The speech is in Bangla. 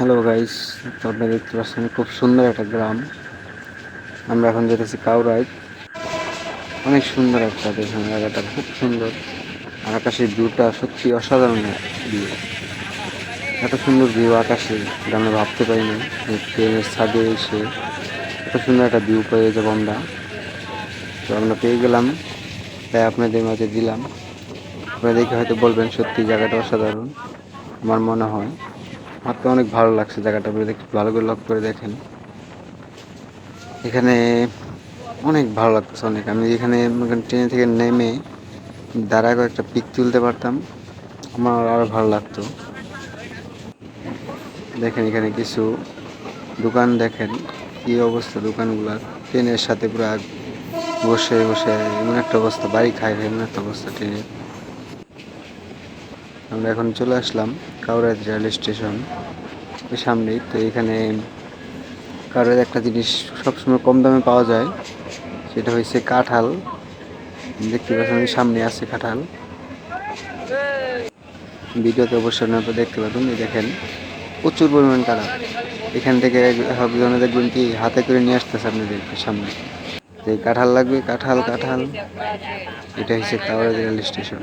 হ্যালো গাইস আপনারা দেখতে পাচ্ছেন খুব সুন্দর একটা গ্রাম। আমরা এখন যেতেছি কাউরাই। অনেক সুন্দর একটা দেখুন জায়গাটা, খুব সুন্দর। আর আকাশের ভিউটা সত্যি অসাধারণ ভিউ এত সুন্দর ভিউ আকাশে আমরা ভাবতে পারিনি যে ট্রেনের ছাদে এসে এত সুন্দর একটা ভিউ পেয়ে যাব আমরা। তো আমরা পেয়ে গেলাম। তাই আপনাদের মাঝে দিলাম। আপনারা দেখে হয়তো বলবেন সত্যি জায়গাটা অসাধারণ। আমার মনে হয়। আমার তো অনেক ভালো লাগছে জায়গাটা একটু ভালো করে লক্ষ্য করে দেখেন। এখানে অনেক ভালো লাগতেছে অনেক। আমি এখানে ট্রেন থেকে নেমে দাঁড়া একটা পিক তুলতে পারতাম। আমার আরও ভালো লাগতো। দেখেন এখানে কিছু দোকান দেখেন, কি অবস্থা দোকানগুলার ট্রেনের সাথে পুরো বসে বসে এমন একটা অবস্থা, বাড়ি খায় এমন একটা অবস্থা ট্রেনের। আমরা এখন চলে আসলাম কাউরাত রেল স্টেশন সামনেই। তো এখানে কাউরাত একটা জিনিস সবসময় কম দামে পাওয়া যায়, সেটা হচ্ছে কাঁঠাল। দেখতে পাচ্ছেন সামনে আছে কাঁঠাল। ভিডিওতে অবশ্যই আপনারা দেখতে পাবেন এই দেখেন প্রচুর পরিমাণ কাঁঠাল। এখান থেকে একজনে দেখবেন কি হাতে করে নিয়ে আসতেছে আপনাদের সামনে। যে কাঁঠাল লাগবে, কাঁঠাল কাঁঠাল। এটা হচ্ছে কাউরাত রেল স্টেশন।